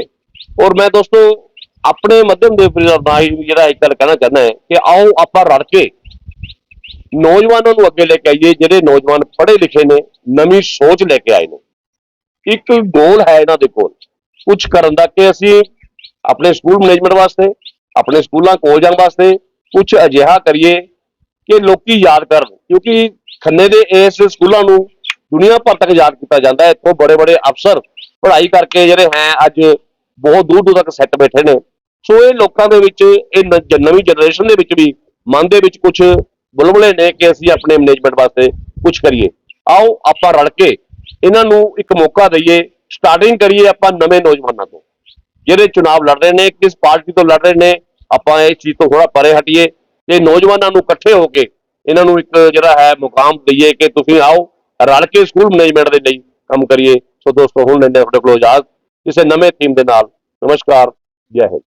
Speaker 2: ਔਰ ਮੈਂ ਦੋਸਤੋ, ਆਪਣੇ ਮਾਧਿਅਮ ਦੇ ਰਾਹੀਂ ਜਿਹੜਾ ਇੱਕ ਗੱਲ ਕਹਿਣਾ ਚਾਹੁੰਦਾ ਹੈ ਕਿ ਆਓ ਆਪਾਂ ਰਲ ਕੇ ਨੌਜਵਾਨਾਂ ਨੂੰ ਅੱਗੇ ਲੈ ਕੇ ਆਈਏ, ਜਿਹੜੇ ਨੌਜਵਾਨ ਪੜ੍ਹੇ ਲਿਖੇ ਨੇ, ਨਵੀਂ ਸੋਚ ਲੈ ਕੇ ਆਏ ਨੇ। ਇੱਕ ਗੋਲ ਹੈ ਇਹਨਾਂ ਦੇ ਕੋਲ। ਕੁਝ ਕਰਨ ਦਾ ਕਿ ਅਸੀਂ ਆਪਣੇ ਸਕੂਲ ਮੈਨੇਜਮੈਂਟ ਵਾਸਤੇ, ਆਪਣੇ ਸਕੂਲਾਂ ਕਾਲਜਾਂ ਵਾਸਤੇ ਕੁਝ ਅਜਿਹਾ ਕਰੀਏ ਕਿ ਲੋਕੀ ਯਾਦ ਕਰਨ। ਕਿਉਂਕਿ ਖੰਨੇ ਦੇ ਇਸ ਸਕੂਲਾਂ ਨੂੰ ਦੁਨੀਆ ਭਰ ਤੱਕ ਯਾਦ ਕੀਤਾ ਜਾਂਦਾ ਹੈ। ਇੱਥੋਂ ਬੜੇ ਬੜੇ ਅਫਸਰ ਪੜ੍ਹਾਈ ਕਰਕੇ ਜਿਹੜੇ ਹੈ, ਅੱਜ ਬਹੁਤ ਦੂਰ ਦੂਰ ਤੱਕ ਸੈੱਟ ਬੈਠੇ ਨੇ। ਸੋ ਇਹ ਲੋਕਾਂ ਦੇ ਵਿੱਚ, ਇਹ ਨ- ਨਵੀਂ ਜਨਰੇਸ਼ਨ ਦੇ ਵਿੱਚ ਵੀ ਮਨ ਦੇ ਵਿੱਚ ਕੁਝ ਬੁਲਬੁਲੇ ਨੇ ਕਿ ਅਸੀਂ ਆਪਣੇ ਮੈਨੇਜਮੈਂਟ ਵਾਸਤੇ ਕੁਝ ਕਰੀਏ। ਆਓ ਆਪਾਂ ਰਲ ਕੇ ਇਹਨਾਂ ਨੂੰ ਇੱਕ ਮੌਕਾ ਦਈਏ ਸਟਾਰਟਿੰਗ ਕਰੀਏ ਆਪਾਂ ਨਵੇਂ ਨੌਜਵਾਨਾਂ ਤੋਂ। ਜਿਹੜੇ ਚੁਣਾਵ ਲੜ ਰਹੇ ਨੇ, ਕਿਸ ਪਾਰਟੀ ਤੋਂ ਲੜ ਰਹੇ ਨੇ, ਆਪਾਂ ਇਸ ਚੀਜ਼ ਤੋਂ ਥੋੜਾ ਪਰੇ ਹਟੀਏ ਤੇ ਨੌਜਵਾਨਾਂ ਨੂੰ ਇਕੱਠੇ ਹੋ ਕੇ ਇਹਨਾਂ ਨੂੰ ਇੱਕ ਜਿਹੜਾ ਹੈ ਮੁਕਾਮ ਦਈਏ ਕਿ ਤੁਸੀਂ ਆਓ, ਰਲ ਕੇ ਸਕੂਲ ਮੈਨੇਜਮੈਂਟ ਦੇ ਲਈ ਕੰਮ ਕਰੀਏ। ਸੋ ਦੋਸਤੋ, ਹੁਣ ਲੈਂਦੇ ਹਾਂ ਤੁਹਾਡੇ ਕੋਲ ਇਜਾਜ਼ਤ। ਕਿਸੇ ਨਵੇਂ ਥੀਮ ਦੇ ਨਾਲ। ਨਮਸਕਾਰ। ਜੈ ਹਿੰਦ।